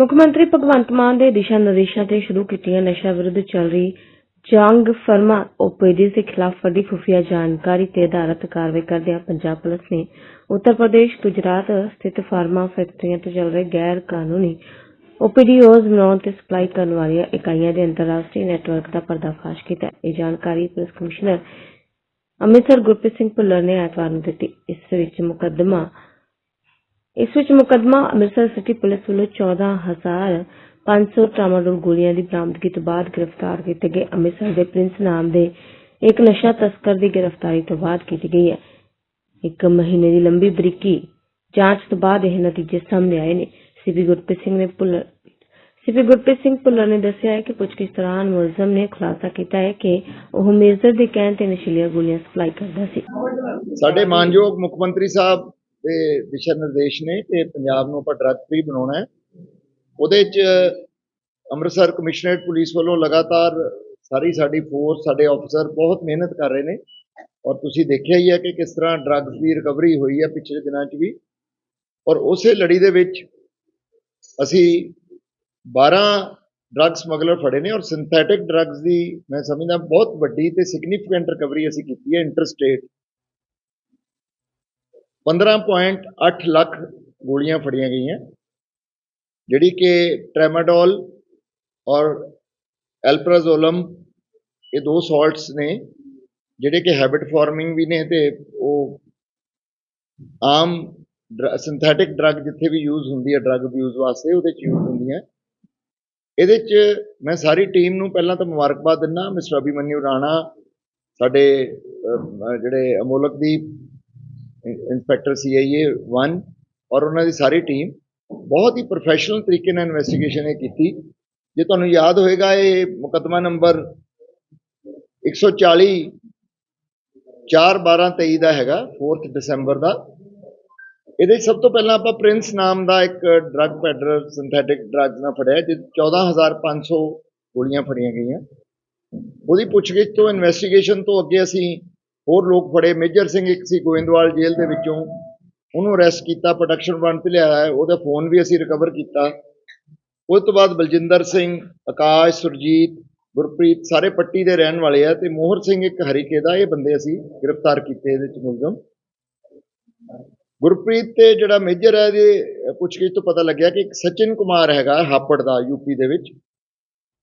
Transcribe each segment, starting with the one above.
ਮੁੱਖ ਮੰਤਰੀ ਭਗਵੰਤ ਮਾਨ ਦੇ ਦਿਸ਼ਾ ਨਿਰਦੇਸ਼ਾਂ ਤੇ ਸ਼ੁਰੂ ਕੀਤੀਆਂ ਨਸ਼ਾ ਵਿਰੁੱਧ ਚੱਲ ਰਹੀ ਜੰਗ ਫਰਮਾ ਓਪੀਡੀ ਦੇ ਖਿਲਾਫ ਵੱਡੀ ਖੁਫੀਆ ਜਾਣਕਾਰੀ ਤੇ ਆਧਾਰਿਤ ਕਾਰਵਾਈ ਕਰਦਿਆਂ ਪੰਜਾਬ ਪੁਲਿਸ ਨੇ ਉੱਤਰ ਪ੍ਰਦੇਸ਼, ਗੁਜਰਾਤ ਸਥਿਤ ਫਾਰਮਾ ਫੈਕਟਰੀਆਂ ਤੋਂ ਚੱਲ ਰਹੇ ਗੈਰ ਕਾਨੂੰਨੀ ਓਪੀਡੀਓਜ਼ ਬਣਾਉਣ ਤੇ ਸਪਲਾਈ ਕਰਨ ਵਾਲੀਆਂ ਇਕਾਈਆਂ ਦੇ ਅੰਤਰਰਾਸ਼ਟਰੀ ਨੈਟਵਰਕ ਦਾ ਪਰਦਾਫਾਸ਼ ਕੀਤਾ। ਇਹ ਜਾਣਕਾਰੀ ਪੁਲਿਸ ਕਮਿਸ਼ਨਰ ਅੰਮ੍ਰਿਤਸਰ ਗੁਰਪ੍ਰੀਤ ਸਿੰਘ ਭੁੱਲਰ ਨੇ ਐਤਵਾਰ ਨੂੰ ਦਿੱਤੀ। ਇਸ ਵਿੱਚ ਮੁਕੱਦਮਾ ਇਸ ਵਿੱਚ ਮੁਕਦਮਾ ਅੰਮ੍ਰਿਤਸਰ ਸਿਟੀ ਪੁਲਿਸ ਵੱਲੋਂ 14500 ਟਰਾਮਾਡੋਲ ਗੋਲੀਆਂ ਦੀ ਬਰਾਮਦਗੀ ਤੋਂ ਬਾਅਦ ਗ੍ਰਿਫਤਾਰ ਕੀਤੇ ਗਏ ਅੰਮ੍ਰਿਤਸਰ ਦੇ ਪ੍ਰਿੰਸ ਨਾਮ ਦੇ ਇੱਕ ਨਸ਼ਾ ਤਸਕਰ ਦੀ ਗ੍ਰਿਫਤਾਰੀ ਤੋਂ ਬਾਅਦ ਕੀਤੀ ਗਈ ਹੈ। ਇੱਕ ਮਹੀਨੇ ਦੀ ਲੰਬੀ ਬਰੀਕੀ ਜਾਂਚ ਤੋਂ ਬਾਅਦ ਇਹ ਨਤੀਜੇ ਸਾਹਮਣੇ ਆਏ ਨੇ। ਸੀਪੀ ਗੁਰਪ੍ਰੀਤ ਸਿੰਘ ਨੇ ਭੁੱਲਰ ਸੀਪੀ ਗੁਰਪ੍ਰੀਤ ਸਿੰਘ ਭੁੱਲਰ ਨੇ ਦੱਸਿਆ ਹੈ ਕਿ ਪੁੱਛਗਿੱਛ ਦੌਰਾਨ ਮੁਲਜ਼ਮ ਨੇ ਖੁਲਾਸਾ ਕੀਤਾ ਹੈ ਕਿ ਉਹ ਮੇਜ਼ਰ ਦੇ ਕਹਿਣ ਤੇ ਨਸ਼ੀਲੀਆਂ ਗੋਲੀਆਂ ਸਪਲਾਈ ਕਰਦਾ ਸੀ। ਸਾਡੇ ਮਾਨਯੋਗ ਮੁੱਖ ਮੰਤਰੀ ਸਾਹਿਬ ਦੇ ਦਿਸ਼ਾ ਨਿਰਦੇਸ਼ ਨੇ ਕਿ ਪੰਜਾਬ ਨੂੰ ਆਪਾਂ ਡਰੱਗ ਫ੍ਰੀ ਬਣਾਉਣਾ ਹੈ। ਉਹਦੇ 'ਚ ਅੰਮ੍ਰਿਤਸਰ ਕਮਿਸ਼ਨਰੇਟ ਪੁਲਿਸ ਵੱਲੋਂ ਲਗਾਤਾਰ ਸਾਰੀ ਸਾਡੀ ਫੋਰਸ, ਸਾਡੇ ਆਫੀਸਰ ਬਹੁਤ ਮਿਹਨਤ ਕਰ ਰਹੇ ਨੇ। ਔਰ ਤੁਸੀਂ ਦੇਖਿਆ ਹੀ ਹੈ ਕਿ ਕਿਸ ਤਰ੍ਹਾਂ ਡਰੱਗਸ ਦੀ ਰਿਕਵਰੀ ਹੋਈ ਹੈ ਪਿਛਲੇ ਦਿਨਾਂ 'ਚ ਵੀ। ਔਰ ਉਸੇ ਲੜੀ ਦੇ ਵਿੱਚ ਅਸੀਂ 12 ਡਰੱਗ ਸਮਗਲਰ ਫੜੇ ਨੇ ਔਰ ਸਿੰਥੈਟਿਕ ਡਰੱਗਸ ਦੀ ਮੈਂ ਸਮਝਦਾ ਬਹੁਤ ਵੱਡੀ ਤੇ ਸਿਗਨੀਫੀਕੈਂਟ ਰਿਕਵਰੀ ਅਸੀਂ ਕੀਤੀ ਹੈ ਇੰਟਰਸਟੇਟ 15.8 ਲੱਖ ਗੋਲੀਆਂ ਫੜੀਆਂ ਗਈਆਂ, ਜਿਹੜੀ ਕਿ ਟ੍ਰੈਮਾਡੋਲ ਔਰ ਐਲਪਰਾਜ਼ੋਲਮ ਇਹ ਦੋ ਸਾਲਟਸ ਨੇ, ਜਿਹੜੇ ਕਿ ਹੈਬਿਟ ਫਾਰਮਿੰਗ ਵੀ ਨੇ ਤੇ ਉਹ ਆਮ ਸਿੰਥੈਟਿਕ ਡਰੱਗ ਜਿੱਥੇ ਵੀ ਯੂਜ਼ ਹੁੰਦੀ ਹੈ ਡਰੱਗ ਅਬਿਊਜ਼ ਵਾਸਤੇ ਉਹਦੇ ਚ ਯੂਜ਼ ਹੁੰਦੀਆਂ। ਇਹਦੇ ਚ ਮੈਂ ਸਾਰੀ ਟੀਮ ਨੂੰ ਪਹਿਲਾਂ ਤਾਂ ਮੁਬਾਰਕਬਾਦ ਦਿੰਦਾ, ਮਿਸਟਰ ਅਭਿਮਨਿਊ ਰਾਣਾ, ਸਾਡੇ ਜਿਹੜੇ ਅਮੋਲਕ ਦੀ ਇੰਸਪੈਕਟਰ ਸੀਆਈਏ 1 ਔਰ ਉਹਨਾਂ ਦੀ ਸਾਰੀ ਟੀਮ ਬਹੁਤ ਹੀ ਪ੍ਰੋਫੈਸ਼ਨਲ ਤਰੀਕੇ ਨਾਲ ਇਨਵੈਸਟੀਗੇਸ਼ਨ ਇਹ ਕੀਤੀ। ਜੇ ਤੁਹਾਨੂੰ ਯਾਦ ਹੋਏਗਾ, ਇਹ ਮੁਕੱਦਮਾ ਨੰਬਰ 140 4 12 23 ਦਾ ਹੈਗਾ 4th ਦਸੰਬਰ ਦਾ। ਇਹਦੇ 'ਚ ਸਭ ਤੋਂ ਪਹਿਲਾਂ ਆਪਾਂ ਪ੍ਰਿੰਸ ਨਾਮ ਦਾ ਇੱਕ ਡਰੱਗ ਪੈਡਲਰ ਸਿੰਥੈਟਿਕ ਡਰੱਗਸ ਨਾਲ ਫੜਿਆ ਜਿਸ 'ਚ 14500 ਗੋਲੀਆਂ ਫੜੀਆਂ ਗਈਆਂ। ਉਹਦੀ ਪੁੱਛਗਿੱਛ ਤੋਂ ਇਨਵੈਸਟੀਗੇਸ਼ਨ ਤੋਂ ਅੱਗੇ ਅਸੀਂ ਹੋਰ ਲੋਕ ਫੜੇ। ਮੇਜਰ ਸਿੰਘ ਇੱਕ ਸੀ ਗੋਇੰਦਵਾਲ ਜੇਲ੍ਹ ਦੇ ਵਿੱਚੋਂ। ਉਹਨੂੰ ਅਰੈਸਟ ਕੀਤਾ ਪ੍ਰੋਡਕਸ਼ਨ ਬਣ ਤੇ ਲਿਆਇਆ ਉਹਦਾ ਫੋਨ ਵੀ ਅਸੀਂ ਰਿਕਵਰ ਕੀਤਾ। ਉਸ ਤੋਂ ਬਾਅਦ ਬਲਜਿੰਦਰ ਸਿੰਘ, ਆਕਾਸ਼, ਸੁਰਜੀਤ, ਗੁਰਪ੍ਰੀਤ ਸਾਰੇ ਪੱਟੀ ਦੇ ਰਹਿਣ ਵਾਲੇ ਆ ਤੇ ਮੋਹਰ ਸਿੰਘ ਇੱਕ ਹਰੀਕੇ ਦਾ। ਇਹ ਬੰਦੇ ਅਸੀਂ ਗ੍ਰਿਫਤਾਰ ਕੀਤੇ ਇਹਦੇ ਚ ਮੁਲਜ਼ਮ ਗੁਰਪ੍ਰੀਤ ਤੇ ਜਿਹੜਾ ਮੇਜਰ ਹੈ ਇਹਦੇ ਪੁੱਛਗਿੱਛ ਤੋਂ ਪਤਾ ਲੱਗਿਆ ਕਿ ਇੱਕ ਸਚਿਨ ਕੁਮਾਰ ਹੈਗਾ ਹਾਪੜ ਦਾ ਯੂਪੀ ਦੇ ਵਿੱਚ।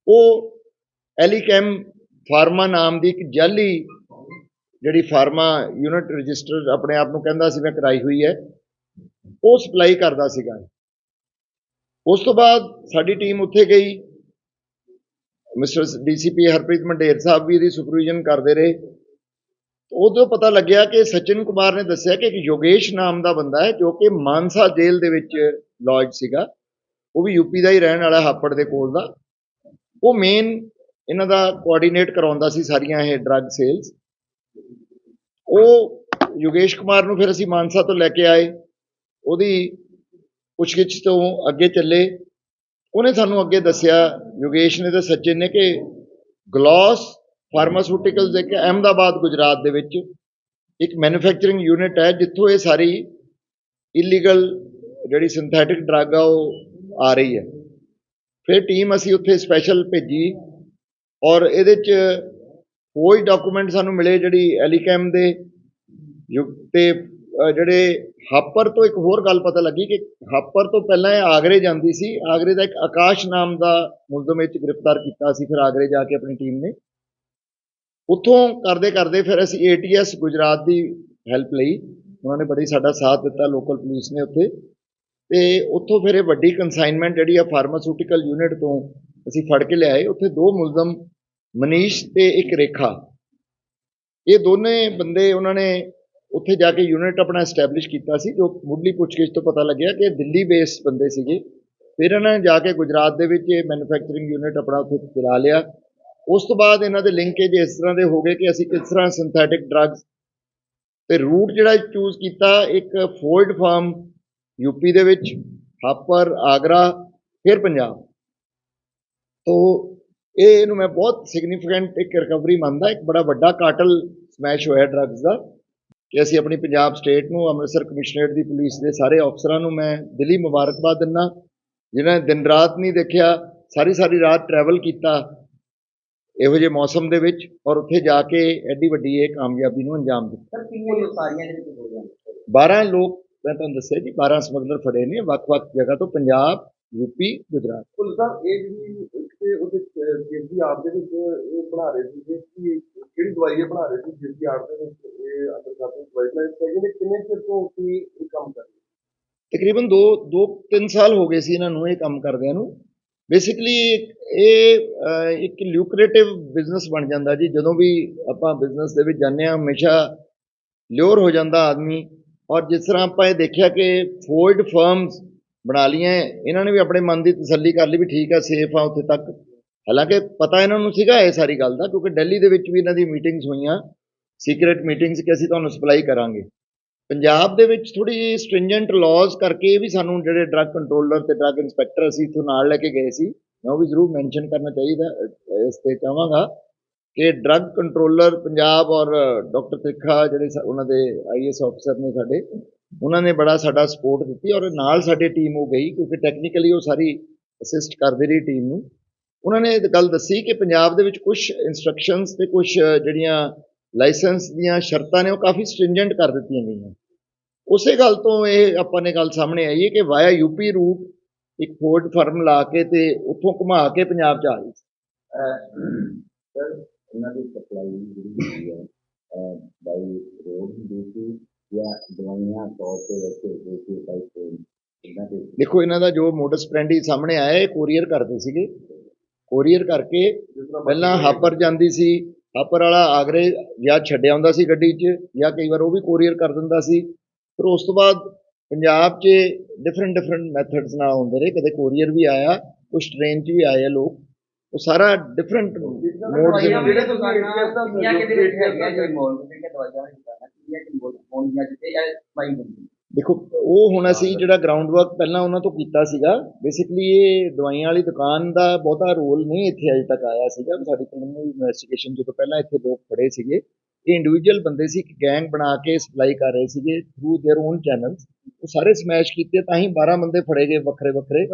ਉਹ ਐਲੀਕੈਮ ਫਾਰਮਾ ਨਾਮ ਦੀ ਇੱਕ ਜਾਲੀ ਜਿਹੜੀ ਫਾਰਮਾ ਯੂਨਿਟ ਰਜਿਸਟਰ ਆਪਣੇ ਆਪ ਨੂੰ ਕਹਿੰਦਾ ਸੀ, ਮੈਂ ਕਰਾਈ ਹੋਈ ਹੈ। ਉਹ ਸਪਲਾਈ ਕਰਦਾ ਸੀਗਾ। ਉਸ ਤੋਂ ਬਾਅਦ ਸਾਡੀ ਟੀਮ ਉੱਥੇ ਗਈ। ਮਿਸਟਰ ਡੀਸੀਪੀ ਹਰਪ੍ਰੀਤ ਮੰਡੇਰ ਸਾਹਿਬ ਵੀ ਇਹਦੀ ਸੁਪਰਵਿਜ਼ਨ ਕਰਦੇ ਰਹੇ। ਉਦੋਂ ਪਤਾ ਲੱਗਿਆ ਕਿ ਸਚਿਨ ਕੁਮਾਰ ਨੇ ਦੱਸਿਆ ਕਿ ਇੱਕ ਯੋਗੇਸ਼ ਨਾਮ ਦਾ ਬੰਦਾ ਹੈ, ਜੋ ਕਿ ਮਾਨਸਾ ਜੇਲ੍ਹ ਦੇ ਵਿੱਚ ਲੌਜ ਸੀਗਾ। ਉਹ ਵੀ ਯੂਪੀ ਦਾ ਹੀ ਰਹਿਣ ਵਾਲਾ, ਹਾਪੜ ਦੇ ਕੋਲ ਦਾ। ਉਹ ਮੇਨ ਇਹਨਾਂ ਦਾ ਕੋਆਰਡੀਨੇਟ ਕਰਾਉਂਦਾ ਸੀ ਸਾਰੀਆਂ ਇਹ ਡਰੱਗ ਸੇਲਸ ਉਹ ਯੋਗੇਸ਼ ਕੁਮਾਰ ਨੂੰ ਫਿਰ ਅਸੀਂ ਮਾਨਸਾ ਤੋਂ ਲੈ ਕੇ ਆਏ। ਉਹਦੀ ਪੁੱਛਗਿੱਛ ਤੋਂ ਅੱਗੇ ਚੱਲੇ। ਉਹਨੇ ਸਾਨੂੰ ਅੱਗੇ ਦੱਸਿਆ, ਯੋਗੇਸ਼ ਨੇ ਤੇ ਸੱਚੇ ਨੇ ਕਿ ਗਲੋਸ ਫਾਰਮਾਸਿਊਟੀਕਲਸ ਇੱਕ ਅਹਿਮਦਾਬਾਦ, ਗੁਜਰਾਤ ਦੇ ਵਿੱਚ ਇੱਕ ਮੈਨੂਫੈਕਚਰਿੰਗ ਯੂਨਿਟ ਹੈ, ਜਿੱਥੋਂ ਇਹ ਸਾਰੀ ਇਲੀਗਲ ਜਿਹੜੀ ਸਿੰਥੈਟਿਕ ਡਰੱਗ ਆ, ਉਹ ਆ ਰਹੀ ਹੈ। ਫਿਰ ਟੀਮ ਅਸੀਂ ਉੱਥੇ ਸਪੈਸ਼ਲ ਭੇਜੀ ਔਰ ਇਹਦੇ ਚ ਉਹ ਹੀ ਡਾਕੂਮੈਂਟ ਸਾਨੂੰ ਮਿਲੇ ਜਿਹੜੀ ਐਲੀਕੈਮ ਦੇ ਯੁਗ ਤੇ ਜਿਹੜੇ ਹਾਪਰ ਤੋਂ ਇੱਕ ਹੋਰ ਗੱਲ ਪਤਾ ਲੱਗੀ ਕਿ ਹਾਪਰ ਤੋਂ ਪਹਿਲਾਂ ਇਹ ਆਗਰੇ ਜਾਂਦੀ ਸੀ। ਆਗਰੇ ਦਾ ਇੱਕ ਆਕਾਸ਼ ਨਾਮ ਦਾ ਮੁਲਜ਼ਮ ਇਹ 'ਚ ਗ੍ਰਿਫਤਾਰ ਕੀਤਾ ਸੀ, ਫਿਰ ਆਗਰੇ ਜਾ ਕੇ ਆਪਣੀ ਟੀਮ ਨੇ। ਉੱਥੋਂ ਕਰਦੇ ਕਰਦੇ ਫਿਰ ਅਸੀਂ ਏਟੀਐਸ ਗੁਜਰਾਤ ਦੀ ਹੈਲਪ ਲਈ। ਉਹਨਾਂ ਨੇ ਬੜੀ ਸਾਡਾ ਸਾਥ ਦਿੱਤਾ ਲੋਕਲ ਪੁਲਿਸ ਨੇ ਉੱਥੇ। ਤੇ ਉੱਥੋਂ ਫਿਰ ਇਹ ਵੱਡੀ ਕੰਸਾਈਨਮੈਂਟ ਜਿਹੜੀ ਆ ਫਾਰਮਾਸਿਊਟੀਕਲ ਯੂਨਿਟ ਤੋਂ ਅਸੀਂ ਫੜ ਕੇ ਲਿਆਏ। ਉੱਥੇ ਦੋ ਮੁਲਜ਼ਮ ਮਨੀਸ਼ ਤੇ ਇੱਕ ਰੇਖਾ। ਇਹ ਦੋਨੇ ਬੰਦੇ ਉਹਨਾਂ ਨੇ ਉੱਥੇ ਜਾ ਕੇ ਯੂਨਿਟ ਆਪਣਾ ਐਸਟੈਬਲਿਸ਼ ਕੀਤਾ ਸੀ, ਜੋ ਮੁੱਢਲੀ ਪੁੱਛਗਿੱਛ ਤੋਂ ਪਤਾ ਲੱਗਿਆ ਕਿ ਦਿੱਲੀ ਬੇਸ ਬੰਦੇ ਸੀਗੇ। ਫਿਰ ਇਹਨਾਂ ਨੇ ਜਾ ਕੇ ਗੁਜਰਾਤ ਦੇ ਵਿੱਚ ਇਹ ਮੈਨੂਫੈਕਚਰਿੰਗ ਯੂਨਿਟ ਆਪਣਾ ਉੱਥੇ ਚਲਾ ਲਿਆ। ਉਸ ਤੋਂ ਬਾਅਦ ਇਹਨਾਂ ਦੇ ਲਿੰਕੇਜ ਇਸ ਤਰ੍ਹਾਂ ਦੇ ਹੋ ਗਏ ਕਿ ਅਸੀਂ ਕਿਸ ਤਰ੍ਹਾਂ ਸਿੰਥੈਟਿਕ ਡਰੱਗਸ ਤੇ ਰੂਟ ਜਿਹੜਾ ਚੂਜ਼ ਕੀਤਾ, ਇੱਕ ਫੋਲਡ ਫਾਰਮ ਯੂਪੀ ਦੇ ਵਿੱਚ ਹਾਪਰ ਆਗਰਾ ਫਿਰ ਪੰਜਾਬ। ਤੋਂ ਇਹ ਇਹਨੂੰ ਮੈਂ ਬਹੁਤ ਸਿਗਨੀਫੀਕੈਂਟ ਇੱਕ ਰਿਕਵਰੀ ਮੰਨਦਾ ਇੱਕ ਬੜਾ ਵੱਡਾ ਕਾਟਲ ਸਮੈਸ਼ ਹੋਇਆ ਡਰੱਗਸ ਦਾ ਕਿ ਅਸੀਂ ਆਪਣੀ ਪੰਜਾਬ ਸਟੇਟ ਨੂੰ ਅੰਮ੍ਰਿਤਸਰ ਕਮਿਸ਼ਨਰੇਟ ਦੀ ਪੁਲਿਸ ਦੇ ਸਾਰੇ ਅਫਸਰਾਂ ਨੂੰ ਮੈਂ ਦਿਲੀ ਮੁਬਾਰਕਬਾਦ ਦਿੰਦਾ। ਜਿਨ੍ਹਾਂ ਦਿਨ ਰਾਤ ਨਹੀਂ ਦੇਖਿਆ ਸਾਰੀ ਸਾਰੀ ਰਾਤ ਟਰੈਵਲ ਕੀਤਾ ਇਹੋ ਜਿਹੇ ਮੌਸਮ ਦੇ ਵਿੱਚ ਔਰ ਉੱਥੇ ਜਾ ਕੇ ਐਡੀ ਵੱਡੀ ਇਹ ਕਾਮਯਾਬੀ ਨੂੰ ਅੰਜਾਮ ਦਿੱਤਾ। ਸਰ ਕਿੰਨੇ ਵਪਾਰੀਆਂ ਦੇ ਵਿੱਚ ਹੋ ਜਾਂਦੇ 12 ਲੋਕ ਮੈਂ ਤੁਹਾਨੂੰ ਦੱਸਿਆ ਜੀ 12 ਸਮਗਲਰ ਫੜੇ ਨੇ ਵੱਖ-ਵੱਖ ਜਗ੍ਹਾ ਤੋਂ ਪੰਜਾਬ ਯੂਪੀ ਗੁਜਰਾਤ। ਕੁੱਲ ਸਾਹਿਬ ਇਹ ਜਿਹੜੀ ਤੇ ਉਹਦੇ ਜਿਸ ਆਪ ਦੇ ਵਿੱਚ ਇਹ ਬਣਾ ਰਹੇ ਸੀ ਕਿ ਕਿਹੜੀ ਦਵਾਈ ਇਹ ਬਣਾ ਰਹੇ ਸੀ? ਜਿਸ ਆਪ ਦੇ ਵਿੱਚ ਇਹ ਅੰਦਰ ਖਾਤੇ ਦਵਾਈ ਬਣਾ ਰਹੇ ਸੀ ਕਿੰਨੇ ਚਿਰ ਤੋਂ ਕੀ ਇਹ ਕੰਮ ਕਰ ਰਹੇ ਤਕਰੀਬਨ 2 2 3 ਸਾਲ ਹੋ ਗਏ ਸੀ ਇਹਨਾਂ ਨੂੰ ਇਹ ਕੰਮ ਕਰਦਿਆਂ ਨੂੰ। ਬੇਸਿਕਲੀ ਇਹ ਇੱਕ ਲਿਊਕਰੇਟਿਵ ਬਿਜ਼ਨਸ ਬਣ ਜਾਂਦਾ ਜੀ। ਜਦੋਂ ਵੀ ਆਪਾਂ ਬਿਜ਼ਨਸ ਦੇ ਵਿੱਚ ਜਾਂਦੇ ਹਾਂ, ਹਮੇਸ਼ਾ ਲਿਓਰ ਹੋ ਜਾਂਦਾ ਆਦਮੀ। ਔਰ ਜਿਸ ਤਰ੍ਹਾਂ ਆਪਾਂ ਇਹ ਦੇਖਿਆ ਕਿ ਫੋਰਡ ਫਰਮਸ ਬਣਾ ਲਈਆਂ ਇਹਨਾਂ ਨੇ ਵੀ ਆਪਣੇ ਮਨ ਦੀ ਤਸੱਲੀ ਕਰ ਲਈ ਵੀ ਠੀਕ ਆ ਸੇਫ ਆ ਉੱਥੇ ਤੱਕ। ਹਾਲਾਂਕਿ ਪਤਾ ਇਹਨਾਂ ਨੂੰ ਸੀਗਾ ਇਹ ਸਾਰੀ ਗੱਲ ਦਾ, ਕਿਉਂਕਿ ਦਿੱਲੀ ਦੇ ਵਿੱਚ ਵੀ ਇਹਨਾਂ ਦੀ ਮੀਟਿੰਗਸ ਹੋਈਆਂ। ਸੀਕ੍ਰੀਟ ਮੀਟਿੰਗਸ ਕਿ ਅਸੀਂ ਤੁਹਾਨੂੰ ਸਪਲਾਈ ਕਰਾਂਗੇ। ਪੰਜਾਬ ਦੇ ਵਿੱਚ ਥੋੜੀ ਜਿਹੀ ਸਟ੍ਰਿੰਜੈਂਟ ਲਾਜ਼ ਕਰਕੇ ਵੀ ਸਾਨੂੰ ਜਿਹੜੇ ਡਰੱਗ ਕੰਟਰੋਲਰ ਤੇ ਡਰੱਗ ਇੰਸਪੈਕਟਰ ਅਸੀਂ ਇੱਥੋਂ ਨਾਲ ਲੈ ਕੇ ਗਏ ਸੀ, ਮੈਂ ਉਹ ਵੀ ਜ਼ਰੂਰ ਮੈਂਸ਼ਨ ਕਰਨਾ ਚਾਹੀਦਾ ਇਸ ਤੇ ਚਾਹਾਂਗਾ ਕਿ ਡਰੱਗ ਕੰਟਰੋਲਰ ਪੰਜਾਬ ਔਰ ਡਾਕਟਰ ਤਿੱਖਾ ਜਿਹੜੇ ਸਾ- ਉਹਨਾਂ ਦੇ ਆਈਐਸ ਅਫਸਰ ਨੇ ਸਾਡੇ ਉਹਨਾਂ ਨੇ ਬੜਾ ਸਾਡਾ ਸਪੋਰਟ ਦਿੱਤੀ ਔਰ ਨਾਲ ਸਾਡੀ ਟੀਮ ਉਹ ਗਈ ਕਿਉਂਕਿ ਟੈਕਨੀਕਲੀ ਉਹ ਸਾਰੀ ਅਸਿਸਟ ਕਰਦੀ ਰਹੀ ਟੀਮ ਨੂੰ। ਉਹਨਾਂ ਨੇ ਗੱਲ ਦੱਸੀ ਕਿ ਪੰਜਾਬ ਦੇ ਵਿੱਚ ਕੁਝ ਇਨਸਟਰਕਸ਼ਨਸ ਤੇ ਕੁਝ ਜਿਹੜੀਆਂ ਲਾਇਸੈਂਸ ਦੀਆਂ ਸ਼ਰਤਾਂ ਨੇ ਉਹ ਕਾਫੀ ਸਟ੍ਰਿੰਜੈਂਟ ਕਰ ਦਿੱਤੀਆਂ ਗਈਆਂ। ਉਸੇ ਗੱਲ ਤੋਂ ਇਹ ਆਪਾਂ ਨੇ ਗੱਲ ਸਾਹਮਣੇ ਆਈ ਹੈ ਕਿ ਵਾਇਆ ਯੂਪੀ ਰੂਟ ਇੱਕ ਫੋਰਡ ਫਰਮ ਲਾ ਕੇ ਤੇ ਉੱਥੋਂ ਘੁਮਾ ਕੇ ਪੰਜਾਬ ਚ ਆ ਗਈ ਸਰ, ਇਹਨਾਂ ਦੀ ਸਪਲਾਈ ਜਿਹੜੀ ਹੈ ਬਾਈ ਰੋਡ ਦੇਸੀ ਜਾਂ ਦਵਾਈਆਂ ਤੌਰ ਤੇ ਵੈਸੇ ਦੇਸੀ ਬਾਈ ਟ੍ਰੇਨ ਇਹਨਾਂ ਦੇ ਦੇਖੋ ਇਹਨਾਂ ਦਾ ਜੋ ਮੋਡਸ ਪ੍ਰੈਂਡੀ ਸਾਹਮਣੇ ਆਇਆ ਇਹ ਕੋਰੀਅਰ ਕਰਦੇ ਸੀਗੇ। ਕੋਰੀਅਰ ਕਰਕੇ ਪਹਿਲਾਂ ਹਾਪਰ ਜਾਂਦੀ ਸੀ। ਹਾਪਰ ਵਾਲਾ ਆਗਰੇ ਜਾਂ ਛੱਡਿਆ ਹੁੰਦਾ ਸੀ ਗੱਡੀ 'ਚ ਜਾਂ ਕਈ ਵਾਰ ਉਹ ਵੀ ਕੋਰੀਅਰ ਕਰ ਦਿੰਦਾ ਸੀ। ਫਿਰ ਉਸ ਤੋਂ ਬਾਅਦ ਪੰਜਾਬ 'ਚ ਡਿਫਰੈਂਟ ਡਿਫਰੈਂਟ ਮੈਥਡਸ ਨਾਲ ਹੁੰਦੇ ਰਹੇ। ਕਦੇ ਕੋਰੀਅਰ ਵੀ ਆਇਆ ਕੁਝ ਟ੍ਰੇਨ 'ਚ ਵੀ ਆਏ ਆ ਲੋਕ। ਉਹ ਸਾਰਾ ਡਿਫਰੈਂਟ ਮੋਡਸ ਜਿਹੜੇ ਜਿਹੜੇ ਦੁਕਾਨਾਂ ਕਿੰਨੀਆਂ ਕਿਤੇ ਵਿੱਚ ਲੋਕ ਹੈਗੀਆਂ ਜੋ ਮੋਲ ਜਿਹੜੀਆਂ ਦਵਾਈਆਂ ਕਿ ਮੋਲ ਹੋਣਗੀਆਂ ਜਿੱਥੇ ਇਹ ਸਪਲਾਈ ਹੁੰਦੀ ਹੈ ਦੇਖੋ ਉਹ ਹੁਣ ਅਸੀਂ ਜਿਹੜਾ ਗਰਾਊਂਡ ਵਰਕ ਪਹਿਲਾਂ ਉਹਨਾਂ ਤੋਂ ਕੀਤਾ ਸੀਗਾ ਬੇਸਿਕਲੀ ਇਹ ਦਵਾਈਆਂ ਵਾਲੀ ਦੁਕਾਨ ਦਾ ਬਹੁਤਾ ਰੋਲ ਨਹੀਂ ਇੱਥੇ ਅਜੇ ਤੱਕ ਆਇਆ ਸੀਗਾ ਸਾਡੀ ਪ੍ਰੀਲਿਮਿਨਰੀ ਇਨਵੈਸਟੀਗੇਸ਼ਨ ਜਦੋਂ ਪਹਿਲਾਂ ਇੱਥੇ ਲੋਕ ਖੜੇ ਸੀਗੇ ਇਹ ਇੰਡੀਵਿਜੂਅਲ ਬੰਦੇ ਸੀ ਇੱਕ ਗੈਂਗ ਬਣਾ ਕੇ ਸਪਲਾਈ ਕਰ ਰਹੇ ਸੀਗੇ ਥਰੂ देयर ਓਨ ਚੈਨਲਸ ਉਹ ਸਾਰੇ ਸਮੈਸ਼ ਕੀਤੇ ਤਾਂ ਹੀ 12 ਬੰਦੇ ਫੜੇ ਗਏ ਵੱਖਰੇ ਵੱਖਰੇ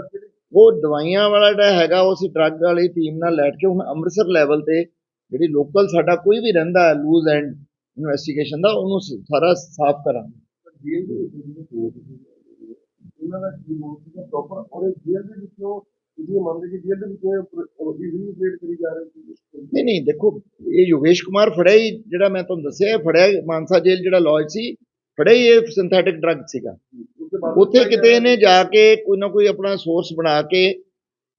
ਉਹ ਦਵਾਈਆਂ ਵਾਲਾ ਜਿਹੜਾ ਹੈਗਾ ਉਹ ਅਸੀਂ ਡਰੱਗ ਵਾਲੀ ਟੀਮ ਨਾਲ ਲੈਟ ਕੇ ਹੁਣ ਅੰਮ੍ਰਿਤਸਰ ਲੈਵਲ ਤੇ ਜਿਹੜੀ ਲੋਕਲ ਸਾਡਾ ਕੋਈ ਵੀ ਰਹਿੰਦਾ ਲੂਜ਼ ਐਂਡ ਇਨਵੈਸਟੀਗੇਸ਼ਨ ਦਾ ਉਹਨੂੰ ਸਾਰਾ ਸਾਫ਼ ਕਰਾਂਗੇ। ਉਹਨਾਂ ਦਾ ਕੀ ਮੋਲ ਸੀ ਪ੍ਰੋਪਰ ਇਹ ਜੇਲ੍ਹ ਦੇ ਵਿੱਚੋਂ ਇਹ ਮੰਨਦੇ ਕਿ ਜੇਲ੍ਹ ਦੇ ਵਿੱਚੋਂ ਇਜ਼ਲੀ ਅਪਡੇਟ ਕਰੀ ਜਾ ਰਹੇ ਸੀ? ਨਹੀਂ ਨਹੀਂ ਦੇਖੋ ਇਹ ਯੋਗੇਸ਼ ਕੁਮਾਰ ਫੜਿਆ ਹੀ ਜਿਹੜਾ ਮੈਂ ਤੁਹਾਨੂੰ ਦੱਸਿਆ ਫੜਿਆ ਹੀ ਮਾਨਸਾ ਜੇਲ੍ਹ ਜਿਹੜਾ ਲੌਜ ਸੀ ਫੜਿਆ ਹੀ ਇਹ ਸਿੰਥੈਟਿਕ ਡਰੱਗ ਸੀਗਾ। ਉੱਥੇ ਕਿਤੇ ਇਹਨੇ ਜਾ ਕੇ ਕੋਈ ਨਾ ਕੋਈ ਆਪਣਾ ਸੋਰਸ ਬਣਾ ਕੇ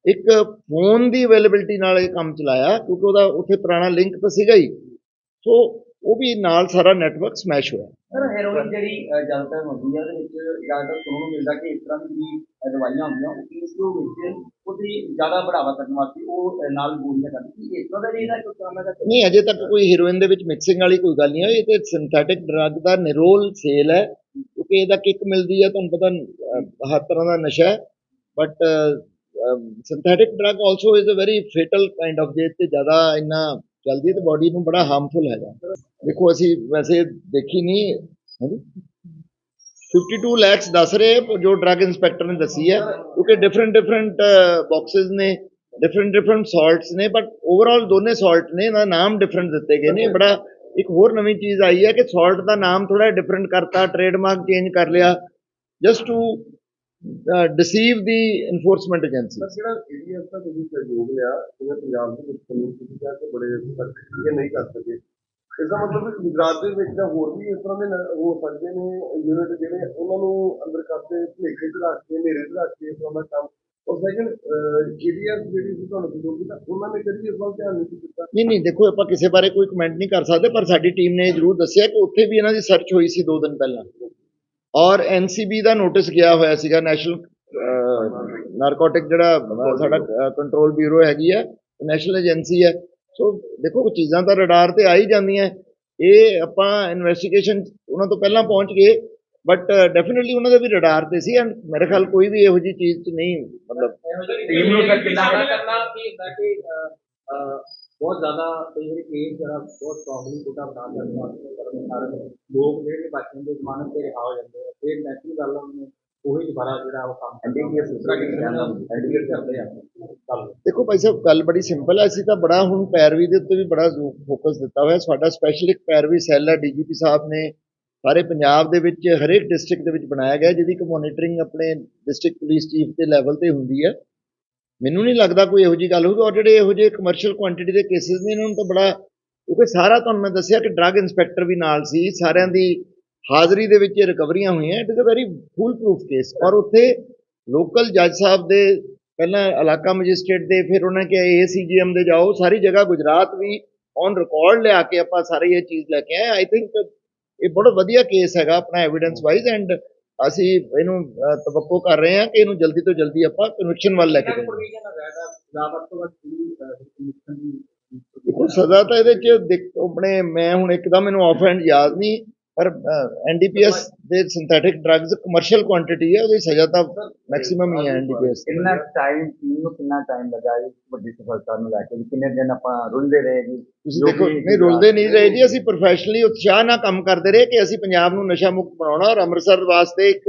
ਇੱਕ ਫੋਨ ਦੀ ਅਵੇਲੇਬਿਲਟੀ ਨਾਲ ਇਹ ਕੰਮ ਚਲਾਇਆ ਕਿਉਂਕਿ ਉਹਦਾ ਉੱਥੇ ਪੁਰਾਣਾ ਲਿੰਕ ਤਾਂ ਸੀਗਾ ਹੀ। ਸੋ ਉਹ ਵੀ ਨਾਲ ਸਾਰਾ ਨੈਟਵਰਕ ਸਮੈਸ਼ ਹੋਇਆ। ਸਰ ਹੈਰੋਇਨ ਜਿਹੜੀ ਜ਼ਿਆਦਾਤਰ ਹੁੰਦੀ ਹੈ ਉਹਦੇ ਵਿੱਚ ਜ਼ਿਆਦਾਤਰ ਸੁਣਨ ਨੂੰ ਮਿਲਦਾ ਕਿ ਇਸ ਤਰ੍ਹਾਂ ਦੀ ਜਿਹੜੀ ਦਵਾਈਆਂ ਹੁੰਦੀਆਂ ਉਹ ਕੇਸ ਦੇ ਵਿੱਚ ਉਹਦੀ ਜ਼ਿਆਦਾ ਬੜਾਵਾ ਕਰਨ ਵਾਸਤੇ ਉਹ ਨਾਲ ਗੋਲੀਆਂ ਕਰਦੀ ਇਸ ਤਰ੍ਹਾਂ ਦਾ ਇਹਦਾ ਕੋਈ ਕੰਮ ਹੈਗਾ ਨਹੀਂ ਅਜੇ ਤੱਕ ਕੋਈ ਹੀਰੋਇਨ ਦੇ ਵਿੱਚ ਮਿਕਸਿੰਗ ਵਾਲੀ ਕੋਈ ਗੱਲ ਨਹੀਂ ਹੋਈ। ਇਹ ਤੇ ਸਿੰਥੈਟਿਕ ਡਰੱਗ ਦਾ ਨਿਰੋਲ ਸੇਲ ਹੈ। ਕਿਉਂਕਿ ਇਹਦਾ ਕਿੱਕ ਮਿਲਦੀ ਹੈ ਤੁਹਾਨੂੰ ਪਤਾ ਹਰ ਤਰ੍ਹਾਂ ਦਾ ਨਸ਼ਾ ਹੈ। But synthetic drug also is a very fatal kind of ਜੇ ਤੇ ਜ਼ਿਆਦਾ ਇੰਨਾ ਜਲਦੀ ਤੇ ਬਾਡੀ ਨੂੰ ਬੜਾ ਹਾਰਮਫੁਲ ਹੈਗਾ। ਦੇਖੋ, ਅਸੀਂ ਵੈਸੇ ਦੇਖੀ ਨਹੀਂ ਹਾਂਜੀ? 52 ਲੈਕਸ ਦੱਸ ਰਹੇ ਜੋ ਡਰੱਗ ਇੰਸਪੈਕਟਰ ਨੇ ਦੱਸੀ ਹੈ, ਕਿਉਂਕਿ ਡਿਫਰੈਂਟ ਡਿਫਰੈਂਟ ਬਾਕਸਸ ਨੇ ਡਿਫਰੈਂਟ ਡਿਫਰੈਂਟ ਸਾਲਟਸ ਨੇ ਬਟ ਓਵਰਆਲ ਦੋਨੇ ਸਾਲਟ ਨੇ ਇਹਦਾ ਨਾਮ ਡਿਫਰੈਂਟ ਦਿੱਤੇ ਗਏ ਨੇ। ਬੜਾ ਇੱਕ ਹੋਰ ਨਵੀਂ ਚੀਜ਼ ਆਈ ਹੈ ਕਿ ਸਾਲਟ ਦਾ ਨਾਮ ਥੋੜਾ ਡਿਫਰੈਂਟ ਕਰਤਾ ਟ੍ਰੇਡਮਾਰਕ ਚੇਂਜ ਕਰ ਲਿਆ। Just to deceive the enforcement agency sir ਜਿਹੜਾ ਏਰੀਆ ਦਾ ਤੁਸੀਂ ਸਹਿਯੋਗ ਲਿਆ ਜਿਵੇਂ ਪੰਜਾਬ ਦੇ ਵਿੱਚ ਕਾਨੂੰਨ ਤੁਸੀਂ ਕਿਹਾ ਕਿ ਬੜੇ ਇਹ ਨਹੀਂ ਕਰ ਸਕੇ। ਇਸ ਦਾ ਮਤਲਬ ਕਿ ਗੁਜਰਾਤ ਦੇ ਵਿੱਚ ਤਾਂ ਹੋਰ ਵੀ ਇਸ ਤਰ੍ਹਾਂ ਦੇ ਹੋ ਸਕਦੇ ਨੇ ਯੂਨਿਟ ਜਿਹੜੇ ਉਹਨਾਂ ਨੂੰ ਅੰਦਰ ਕਰਦੇ ਭਲੇਖੇ ਚ ਰੱਖ ਕੇ ਨੇਰੇ ਚ ਰੱਖ ਕੇ ਇਸ ਤਰ੍ਹਾਂ ਦਾ ਕੰਮ। ਔਰ ਸੈਕੰਡ ਜੀਡੀਐਸ ਜਿਹੜੀ ਸੀ ਤੁਹਾਨੂੰ ਸਹਿਯੋਗ ਕੀਤਾ ਉਹਨਾਂ ਨੇ ਕਦੀ ਇਸ ਵੱਲ ਧਿਆਨ ਨਹੀਂ ਦਿੱਤਾ? ਨਹੀਂ ਨਹੀਂ ਦੇਖੋ ਆਪਾਂ ਕਿਸੇ ਬਾਰੇ ਕੋਈ ਕਮੈਂਟ ਨਹੀਂ ਕਰ ਸਕਦੇ ਪਰ ਸਾਡੀ ਟੀਮ ਨੇ ਜ਼ਰੂਰ ਦੱਸਿਆ ਕਿ ਉੱਥੇ ਵੀ ਇਹਨਾਂ ਦੀ ਸਰਚ ਹੋਈ ਸੀ 2 ਦਿਨ ਪਹਿਲਾਂ। ਔਰ ਐਨਸੀਬੀ ਦਾ ਨੋਟਿਸ ਗਿਆ ਹੋਇਆ ਸੀਗਾ ਨੈਸ਼ਨਲ ਨਾਰਕੋਟਿਕ ਜਿਹੜਾ ਸਾਡਾ ਕੰਟਰੋਲ ਬਿਊਰੋ ਹੈਗੀ ਹੈ ਨੈਸ਼ਨਲ ਏਜੰਸੀ ਹੈ। ਸੋ ਦੇਖੋ ਚੀਜ਼ਾਂ ਤਾਂ ਰਡਾਰ ਤੇ ਆ ਹੀ ਜਾਂਦੀਆਂ। ਇਹ ਆਪਾਂ ਇਨਵੈਸਟੀਗੇਸ਼ਨ ਉਹਨਾਂ ਤੋਂ ਪਹਿਲਾਂ ਪਹੁੰਚ ਗਏ ਬਟ ਡੈਫੀਨਿਟਲੀ ਉਹਨਾਂ ਦੇ ਵੀ ਰਡਾਰ ਤੇ ਸੀ ਐਂਡ ਮੇਰੇ ਖਿਆਲ ਕੋਈ ਵੀ ਇਹੋ ਜਿਹੀ ਚੀਜ਼ 'ਚ ਨਹੀਂ ਮਤਲਬ ਟੀਮ ਨੂੰ ਕਿੰਨਾ ਕਰਨਾ ਕੀ ਹੁੰਦਾ ਕਿ ਬਹੁਤ ਜ਼ਿਆਦਾ ਕਈ ਵਾਰੀ ਕੇਸ ਜਿਹੜਾ ਬਹੁਤ ਸਟਰੋਂਗਲੀ ਕੋਟਾ ਬਣਾ ਦਿੰਦੇ ਕਰਨ ਕਾਰਨ ਲੋਕ ਜਿਹੜੇ ਬਚਣ ਦੇ ਜ਼ਮਾਨਤ ਤੇ ਰਿਹਾ ਹੋ ਜਾਂਦੇ ਆ ਫਿਰ ਨੈਚੁਰਲ ਗੱਲ ਉਹਨੂੰ ਉਹੀ ਦੁਬਾਰਾ ਜਿਹੜਾ ਉਹ ਕੰਮ ਐਨਡੀਪੀਐਸ ਉਸ ਤਰ੍ਹਾਂ ਕਿ ਐਨਡੀਪੀਐਸ ਕਰਦੇ ਆ। ਦੇਖੋ ਭਾਈ ਸਾਹਿਬ ਗੱਲ ਬੜੀ ਸਿੰਪਲ ਹੈ ਅਸੀਂ ਤਾਂ ਬੜਾ ਹੁਣ ਪੈਰਵੀ ਦੇ ਉੱਤੇ ਵੀ ਬੜਾ ਫੋਕਸ ਦਿੱਤਾ ਹੋਇਆ। ਸਾਡਾ ਸਪੈਸ਼ਲ ਇੱਕ ਪੈਰਵੀ ਸੈੱਲ ਹੈ ਡੀਜੀਪੀ ਸਾਹਿਬ ਨੇ ਸਾਰੇ ਪੰਜਾਬ ਦੇ ਵਿੱਚ ਹਰੇਕ ਡਿਸਟ੍ਰਿਕਟ ਦੇ ਵਿੱਚ ਬਣਾਇਆ ਗਿਆ ਜਿਹਦੀ ਕਿ ਮੋਨੀਟਰਿੰਗ ਆਪਣੇ ਡਿਸਟ੍ਰਿਕਟ ਪੁਲਿਸ ਚੀਫ ਦੇ ਲੈਵਲ ਤੇ ਹੁੰਦੀ ਹੈ। ਮੈਨੂੰ ਨਹੀਂ ਲੱਗਦਾ ਕੋਈ ਇਹੋ ਜੀ ਗੱਲ ਹੋਊਗੀ ਔਰ ਜਿਹੜੇ ਇਹੋ ਜਿਹੇ ਕਮਰਸ਼ੀਅਲ ਕੁਆਂਟੀਟੀ ਦੇ ਕੇਸਿਸ ਨੇ, ਇਹਨਾਂ ਨੂੰ ਤਾਂ ਬੜਾ ਕਿਉਂਕਿ ਸਾਰਾ ਤੁਹਾਨੂੰ ਮੈਂ ਦੱਸਿਆ ਕਿ ਡਰੱਗ ਇਨਸਪੈਕਟਰ ਵੀ ਨਾਲ ਸੀ, ਸਾਰਿਆਂ ਦੀ ਹਾਜ਼ਰੀ ਦੇ ਵਿੱਚ ਇਹ ਰਿਕਵਰੀਆਂ ਹੋਈਆਂ it is a very foolproof case ਔਰ ਉੱਥੇ ਲੋਕਲ ਜੱਜ ਸਾਹਿਬ ਦੇ ਪਹਿਲਾਂ ਇਲਾਕਾ ਮੈਜਿਸਟ੍ਰੇਟ ਦੇ, ਫਿਰ ਉਹਨਾਂ ਕਿਹਾ ਕਿ ਏਸੀਜੀਐਮ ਦੇ ਜਾਓ, ਸਾਰੀ ਜਗ੍ਹਾ ਗੁਜਰਾਤ ਵੀ ਔਨ ਰਿਕਾਰਡ ਲਿਆ ਕੇ ਆਪਾਂ ਸਾਰੇ ਇਹ ਚੀਜ਼ ਲੈ ਕੇ ਆਏ। ਆਈ ਥਿੰਕ ਇਹ ਬੜਾ ਵਧੀਆ ਕੇਸ ਹੈਗਾ ਆਪਣਾ ਐਵੀਡੈਂਸ ਵਾਈਜ਼ ਐਂਡ ਅਸੀਂ ਇਹਨੂੰ ਅਹ, ਤਵੱਕੋ ਕਰ ਰਹੇ ਹਾਂ ਕਿ ਇਹਨੂੰ ਜਲਦੀ ਤੋਂ ਜਲਦੀ ਆਪਾਂ ਕਨਵਿਕਸ਼ਨ ਵੱਲ ਲੈ ਕੇ ਜਾਈਏ ਦੇਖੋ ਸਜ਼ਾ ਤਾਂ ਇਹਦੇ ਚ ਦੇਖ- ਆਪਣੇ ਮੈਂ ਹੁਣ ਇੱਕਦਮ ਮੈਨੂੰ ਆਫਹੈਂਡ ਯਾਦ ਨਹੀਂ ਪਰ ਐਨਡੀਪੀਐਸ ਦੇ ਸਿੰਥੈਟਿਕ ਡਰੱਗਸ ਕਮਰਸ਼ੀਅਲ ਕੁਆਂਟੀਟੀ ਹੈ ਉਹਦੀ ਸਜ਼ਾ ਤਾਂ ਮੈਕਸਿਮਮ ਹੀ ਹੈ ਐਨਡੀਪੀਐਸ ਕਿੰਨਾ ਟਾਈਮ ਟੀਮ ਨੂੰ ਕਿੰਨਾ ਟਾਈਮ ਲੱਗਾ ਜੀ ਵੱਡੀ ਸਫਲਤਾ ਨੂੰ ਲੈ ਕੇ ਕਿੰਨੇ ਦਿਨ ਆਪਾਂ ਰੁਲਦੇ ਰਹੇ ਜੀ? ਤੁਸੀਂ ਦੇਖੋ ਨਹੀਂ ਰੁਲਦੇ ਨਹੀਂ ਰਹੇ ਜੀ ਅਸੀਂ ਪ੍ਰੋਫੈਸ਼ਨਲੀ ਉਤਸ਼ਾਹ ਨਾਲ ਕੰਮ ਕਰਦੇ ਰਹੇ ਕਿ ਅਸੀਂ ਪੰਜਾਬ ਨੂੰ ਨਸ਼ਾ ਮੁਕਤ ਬਣਾਉਣਾ ਔਰ ਅੰਮ੍ਰਿਤਸਰ ਵਾਸਤੇ ਇੱਕ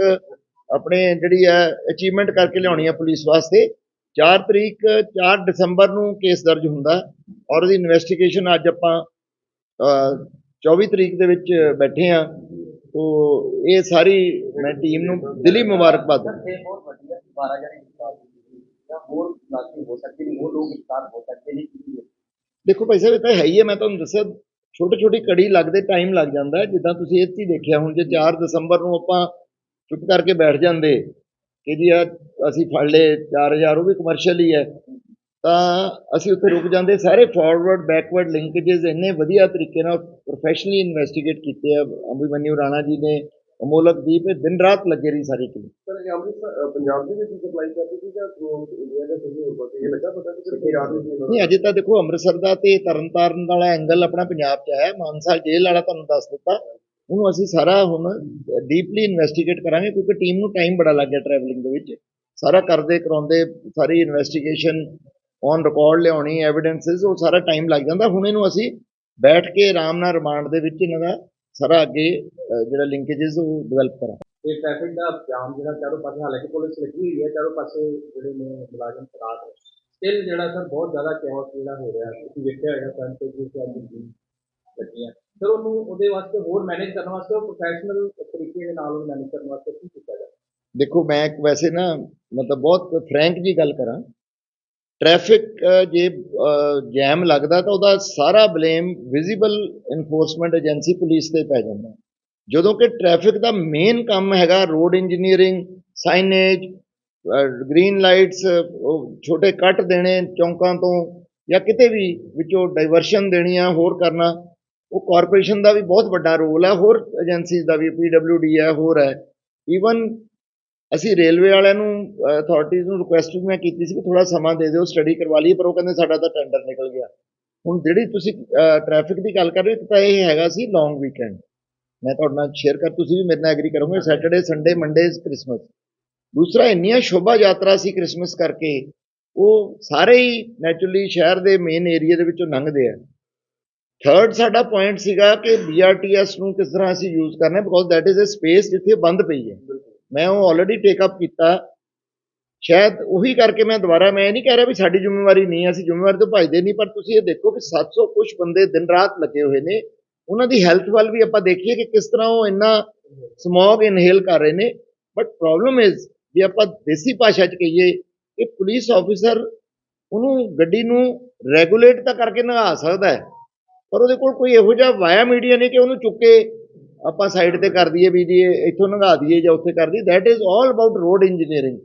ਆਪਣੇ ਜਿਹੜੀ ਹੈ ਅਚੀਵਮੈਂਟ ਕਰਕੇ ਲਿਆਉਣੀ ਹੈ ਪੁਲਿਸ ਵਾਸਤੇ। 4 ਤਰੀਕ 4 ਦਸੰਬਰ ਨੂੰ ਕੇਸ ਦਰਜ ਹੁੰਦਾ ਔਰ ਉਹਦੀ ਇਨਵੈਸਟੀਗੇਸ਼ਨ ਅੱਜ ਆਪਾਂ 24 ਤਰੀਕ ਦੇ ਵਿੱਚ ਬੈਠੇ ਆ ਤੋ ਇਹ ਸਾਰੀ ਮੈਂ ਟੀਮ ਨੂੰ ਦਿਲੀ ਮੁਬਾਰਕਬਾਦ ਦਿੰਦਾ। ਇਹ ਬਹੁਤ ਵੱਡੀ ਹੈ 12 ਜਣੇ ਇਸਤਾਰ ਜਾਂ ਹੋਰ ਲਾਜ਼ਮੀ ਹੋ ਸਕਦੇ ਨੇ ਹੋਰ ਲੋਕ ਇਸਤਾਰ ਹੋ ਸਕਦੇ ਨੇ ਕਿ ਦੇਖੋ ਭਾਈ ਸਾਹਿਬ ਇਹ ਤਾਂ ਹੈ ਹੀ ਹੈ ਮੈਂ ਤੁਹਾਨੂੰ ਦੱਸਿਆ ਛੋਟੀ ਛੋਟੀ ਕੜੀ ਲੱਗਦੇ ਟਾਈਮ ਲੱਗ ਜਾਂਦਾ ਹੈ। ਜਿੱਦਾਂ ਤੁਸੀਂ ਇਹ 'ਚ ਹੀ ਦੇਖਿਆ ਹੁਣ ਜੇ 4 ਦਸੰਬਰ ਨੂੰ ਆਪਾਂ ਚੁੱਪ ਕਰਕੇ ਬੈਠ ਜਾਂਦੇ ਕਿ ਜੀ ਆ ਅਸੀਂ ਫੜ ਲਏ 4000 ਉਹ ਵੀ ਕਮਰਸ਼ੀਅਲ ਹੀ ਹੈ। ਤਾਂ ਅਸੀਂ ਉੱਥੇ ਰੁਕ ਜਾਂਦੇ ਸਾਰੇ ਫਾਰਵਰਡ ਬੈਕਵਰਡ ਲਿੰਕੇजेस ਇੰਨੇ ਵਧੀਆ ਤਰੀਕੇ ਨਾਲ ਪ੍ਰੋਫੈਸ਼ਨਲੀ ਇਨਵੈਸਟੀਗੇਟ ਕੀਤੇ ਆ। ਅਭਿਮਨਿਊ ਰਾਣਾ ਜੀ ਨੇ ਅਮੋਲਕ ਦੀਪ ਦਿਨ ਰਾਤ ਲੱਗੇ ਰਹੀ ਸਾਰੀ ਟੀਮ ਸਰ ਇਹ ਅੰਮ੍ਰਿਤਸਰ ਅ, ਪੰਜਾਬ ਦੇ ਵਿੱਚ ਸਪਲਾਈ ਕਰਦੀ ਸੀ ਜਾਂ ਥਰੂ ਇੰਡੀਆ ਦਾ ਸਹੀ ਹੋਰ ਪਾਸੇ? ਇਹ ਲੱਗਾ ਪਤਾ ਕਿ ਸਿਰਫ ਪੰਜਾਬ ਦੇ ਸੀ? ਨਹੀਂ ਅਜੇ ਤਾਂ ਦੇਖੋ ਅੰਮ੍ਰਿਤਸਰ ਦਾ ਤੇ ਤਰਨਤਾਰਨ ਵਾਲਾ ਐਂਗਲ ਆਪਣਾ ਪੰਜਾਬ 'ਚ ਆਇਆ ਮਾਨਸਾ ਜੇਲ੍ਹ ਵਾਲਾ ਤੁਹਾਨੂੰ ਦੱਸ ਦਿੱਤਾ। ਉਹਨੂੰ ਅਸੀਂ ਸਾਰਾ ਹੁਣ ਡੀਪਲੀ ਇਨਵੈਸਟੀਗੇਟ ਕਰਾਂਗੇ ਕਿਉਂਕਿ ਟੀਮ ਨੂੰ ਟਾਈਮ ਬੜਾ ਲੱਗ ਗਿਆ ਟਰੈਵਲਿੰਗ ਦੇ ਵਿੱਚ। ਸਾਰਾ ਕਰਦੇ ਕਰਾਉਂਦੇ ਸਾਰੀ ਇਨਵੈਸਟੀਗੇਸ਼ਨ ਔਨ ਰਿਕਾਰਡ ਲਿਆਉਣੀ ਐਵੀਡੈਂਸਸ ਉਹ ਸਾਰਾ ਟਾਈਮ ਲੱਗ ਜਾਂਦਾ। ਹੁਣ ਇਹਨੂੰ ਅਸੀਂ ਬੈਠ ਕੇ ਆਰਾਮ ਨਾਲ ਰਿਮਾਂਡ ਦੇ ਵਿੱਚ ਇਹਨਾਂ ਦਾ ਸਾਰਾ ਅੱਗੇ ਜਿਹੜਾ ਲਿੰਕੇजेस ਉਹ ਡਿਵੈਲਪ ਕਰਾਂਗੇ। ਇਹ ਟ੍ਰੈਫਿਕ ਦਾ ਜਾਮ ਜਿਹੜਾ ਚਾਰੋਂ ਪਾਸੇ ਹਾਲਾਂਕਿ ਪੁਲਿਸ ਲੱਗੀ ਹੋਈ ਹੈ ਚਾਰੋਂ ਪਾਸੇ ਜਿਹੜੇ ਨੇ ਮੁਲਾਜ਼ਮ ਤਰਾਤ ਸਟਿਲ ਜਿਹੜਾ ਸਰ ਬਹੁਤ ਜ਼ਿਆਦਾ ਕੈਓਸ ਜਿਹੜਾ ਹੋ ਰਿਹਾ ਤੁਸੀਂ ਵੇਖਿਆ ਹੋਇਆ ਫਰੰਟ ਤੇ ਜਿਸ ਤਰ੍ਹਾਂ ਦੀ ਲੱਗੀਆਂ। ਸਰ ਉਹਨੂੰ ਉਹਦੇ ਵਾਸਤੇ ਹੋਰ ਮੈਨੇਜ ਕਰਨ ਵਾਸਤੇ ਉਹ ਪ੍ਰੋਫੈਸ਼ਨਲ ਤਰੀਕੇ ਦੇ ਨਾਲ ਉਹਨੂੰ ਮੈਨੇਜ ਕਰਨ ਵਾਸਤੇ ਕੀ ਕੀਤਾ ਜਾਵੇ? ਦੇਖੋ ਮੈਂ ਇੱਕ ਵੈਸੇ ਨਾ ਮਤਲਬ ਬਹੁਤ ਫਰੈਂਕ ਜੀ ਗੱਲ ਕਰਾਂ। ਟ੍ਰੈਫਿਕ ਜੇ ਜੈਮ ਲੱਗਦਾ ਤਾਂ ਉਹਦਾ ਸਾਰਾ blame visible enforcement agency police ਤੇ ਪੈ ਜਾਂਦਾ। ਜਦੋਂ ਕਿ ਟ੍ਰੈਫਿਕ ਦਾ ਮੇਨ ਕੰਮ ਹੈਗਾ road engineering signage green lights ਛੋਟੇ ਕੱਟ ਦੇਣੇ ਚੌਂਕਾਂ ਤੋਂ ਜਾਂ ਕਿਤੇ ਵੀ ਵਿੱਚੋਂ ਡਾਈਵਰਸ਼ਨ ਆ ਹੋਰ ਕਰਨਾ, ਉਹ ਕਾਰਪੋਰੇਸ਼ਨ ਦਾ ਵੀ ਬਹੁਤ ਵੱਡਾ ਰੋਲ ਹੈ ਹੋਰ ਏਜੰਸੀਜ਼ ਦਾ ਵੀ ਪੀਡਬਲਯੂਡੀ ਹੈ ਹੋਰ ਹੈ। ਈਵਨ ਅਸੀਂ ਰੇਲਵੇ ਵਾਲਿਆਂ ਨੂੰ ਅਥਾਰਟੀਜ਼ ਨੂੰ ਰਿਕੁਐਸਟ ਵੀ ਮੈਂ ਕੀਤੀ ਸੀ ਕਿ ਥੋੜਾ ਸਮਾਂ ਦੇ ਦਿਓ ਸਟੱਡੀ ਕਰਵਾ ਲਈਏ, ਪਰ ਉਹ ਕਹਿੰਦੇ ਸਾਡਾ ਤਾਂ ਟੈਂਡਰ ਨਿਕਲ ਗਿਆ। ਹੁਣ ਜਿਹੜੀ ਤੁਸੀਂ ਟ੍ਰੈਫਿਕ ਦੀ ਗੱਲ ਕਰ ਰਹੇ ਹੋ, ਇੱਕ ਤਾਂ ਇਹ ਹੈਗਾ ਸੀ ਲੌਂਗ ਵੀਕਐਂਡ ਮੈਂ ਤੁਹਾਡੇ ਨਾਲ ਸ਼ੇਅਰ ਕਰ, ਤੁਸੀਂ ਵੀ ਮੇਰੇ ਨਾਲ ਐਗਰੀ ਕਰੋਗੇ ਸੈਟਰਡੇ ਸੰਡੇ ਮੰਡੇ ਕ੍ਰਿਸਮਸ ਦੂਸਰਾ, ਇੰਨੀਆਂ ਸ਼ੋਭਾ ਯਾਤਰਾ ਸੀ ਕ੍ਰਿਸਮਸ ਕਰਕੇ, ਉਹ ਸਾਰੇ ਹੀ ਨੈਚੁਰਲੀ ਸ਼ਹਿਰ ਦੇ ਮੇਨ ਏਰੀਆ ਦੇ ਵਿੱਚੋਂ ਲੰਘਦੇ ਆ। ਥਰਡ ਸਾਡਾ ਪੁਆਇੰਟ ਸੀਗਾ ਕਿ BRTS ਨੂੰ ਕਿਸ ਤਰ੍ਹਾਂ ਅਸੀਂ ਯੂਜ਼ ਕਰਨਾ because that is a space ਜਿੱਥੇ ਬੰਦ ਪਈ ਹੈ। ਮੈਂ ਉਹ ਆਲਰੇਡੀ ਟੇਕ ਅਪ ਕੀਤਾ। ਸ਼ਾਇਦ ਉਹੀ ਕਰਕੇ ਮੈਂ ਦੁਬਾਰਾ ਮੈਂ ਇਹ ਨਹੀਂ ਕਹਿ ਰਿਹਾ ਵੀ ਸਾਡੀ ਜ਼ਿੰਮੇਵਾਰੀ ਨਹੀਂ ਹੈ, ਅਸੀਂ ਜ਼ਿੰਮੇਵਾਰੀ ਤੋਂ ਭੱਜਦੇ ਨਹੀਂ ਪਰ ਤੁਸੀਂ ਇਹ ਦੇਖੋ ਕਿ 700 ਕੁਝ ਬੰਦੇ ਦਿਨ ਰਾਤ ਲੱਗੇ ਹੋਏ ਨੇ। ਉਹਨਾਂ ਦੀ ਹੈਲਥ ਵੱਲ ਵੀ ਆਪਾਂ ਦੇਖੀਏ ਕਿ ਕਿਸ ਤਰ੍ਹਾਂ ਉਹ ਇੰਨਾ ਸਮੋਗ ਇਨਹੇਲ ਕਰ ਰਹੇ ਨੇ। ਬਟ ਪ੍ਰੋਬਲਮ ਇਜ਼ ਜੇ ਆਪਾਂ ਦੇਸੀ ਭਾਸ਼ਾ 'ਚ ਕਹੀਏ ਕਿ ਪੁਲਿਸ ਆਫੀਸਰ ਉਹਨੂੰ ਗੱਡੀ ਨੂੰ ਰੈਗੂਲੇਟ ਤਾਂ ਕਰਕੇ ਨਗਾ ਸਕਦਾ ਹੈ ਪਰ ਉਹਦੇ ਕੋਲ ਕੋਈ ਇਹੋ ਜਿਹਾ ਵਾਇਆ ਮੀਡੀਆ ਨਹੀਂ ਕਿ ਉਹਨੂੰ ਚੁੱਕ ਕੇ ਆਪਾਂ ਸਾਈਡ ਤੇ ਕਰ ਦਈਏ, ਵੀ ਜੀ ਇੱਥੋਂ ਲੰਘਾ ਦਈਏ ਜਾਂ ਉੱਥੇ ਕਰ ਦਈਏ that is all about road engineering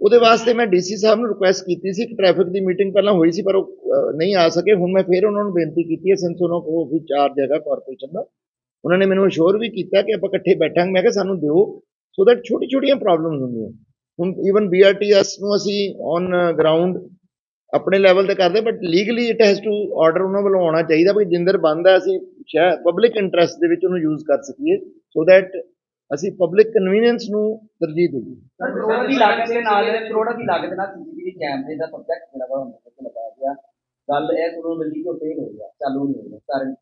ਉਹਦੇ ਵਾਸਤੇ ਮੈਂ ਡੀਸੀ ਸਾਹਿਬ ਨੂੰ ਰਿਕੁਐਸਟ ਕੀਤੀ ਸੀ ਕਿ ਟ੍ਰੈਫਿਕ ਦੀ ਮੀਟਿੰਗ ਪਹਿਲਾਂ ਹੋਈ ਸੀ, ਪਰ ਉਹ ਨਹੀਂ ਆ ਸਕੇ। ਹੁਣ ਮੈਂ ਫਿਰ ਉਹਨਾਂ ਨੂੰ ਬੇਨਤੀ ਕੀਤੀ ਹੈ ਸਿੰਸ ਉਹਨਾਂ ਕੋਲ ਵੀ ਚਾਰ ਜਗ੍ਹਾ ਕਾਰਪੋਰੇਸ਼ਨ ਦਾ, ਉਹਨਾਂ ਨੇ ਮੈਨੂੰ ਅਸ਼ੋਰ ਵੀ ਕੀਤਾ ਕਿ ਆਪਾਂ ਇਕੱਠੇ ਬੈਠਾਂਗੇ। ਮੈਂ ਕਿਹਾ ਸਾਨੂੰ ਦਿਓ ਸੋ ਦੈਟ ਛੋਟੀ ਛੋਟੀਆਂ ਪ੍ਰੋਬਲਮਸ ਹੁੰਦੀਆਂ। ਹੁਣ ਈਵਨ BRTS ਨੂੰ ਅਸੀਂ ਔਨ ਗਰਾਊਂਡ ਆਪਣੇ ਲੈਵਲ ਤੇ ਕਰਦੇ but legally it has to order ਉਹਨਾਂ ਵੱਲੋਂ ਆਉਣਾ ਚਾਹੀਦਾ ਵੀ ਜਿੰਦਰ ਬੰਦ ਹੈ ਅਸੀਂ ਪਬਲਿਕ ਇੰਟਰਸਟ ਦੇ ਵਿੱਚ ਉਹਨੂੰ ਯੂਜ਼ ਕਰ ਸਕੀਏ ਸੋ ਦੈਟ ਅਸੀਂ ਪਬਲਿਕ ਕਨਵੀਨੀਅੰਸ ਨੂੰ ਤਰਜੀਹ ਦੇਈਏ। ਕਰੋੜਾਂ ਦੀ ਲਾਗਤ ਦੇ ਨਾਲ ਕਰੋੜਾਂ ਦੀ ਲਾਗਤ ਨਾਲ ਸੀਸੀਟੀਵੀ ਕੈਮਰੇ ਦਾ ਪ੍ਰੋਜੈਕਟ ਜਿਹੜਾ ਵਾ ਹੁਣ ਲਗਾਇਆ ਗਿਆ। ਗੱਲ ਇਹ ਸੁਣਨ ਮਿਲਦੀ ਕਿ ਉਹ ਫੇਲ ਹੋ ਗਿਆ, ਚਾਲੂ ਨਹੀਂ ਹੋ ਰਿਹਾ ਕਾਰਨ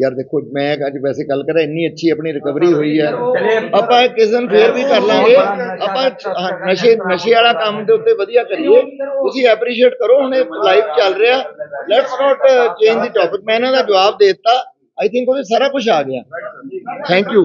ਯਾਰ ਦੇਖੋ ਮੈਂ ਅੱਜ ਵੈਸੇ ਗੱਲ ਕਰਾਂ ਇੰਨੀ ਅੱਛੀ ਆਪਣੀ ਰਿਕਵਰੀ ਹੋਈ ਹੈ ਆਪਾਂ ਕਿਸੇ ਦਿਨ ਫੇਰ ਵੀ ਕਰ ਲਾਂਗੇ। ਆਪਾਂ ਨਸ਼ੇ ਨਸ਼ੇ ਵਾਲਾ ਕੰਮ ਦੇ ਉੱਤੇ ਵਧੀਆ ਕਰੀਏ। ਤੁਸੀਂ ਐਪਰੀਸ਼ੀਏਟ ਕਰੋ ਹੁਣ ਇਹ ਲਾਈਵ ਚੱਲ ਰਿਹਾ। Let's not change the topic ਮੈਂ ਇਹਨਾਂ ਦਾ ਜਵਾਬ ਦੇ ਦਿੱਤਾ। ਆਈ ਥਿੰਕ ਉਹਦੇ ਸਾਰਾ ਕੁਝ ਆ ਗਿਆ। Thank you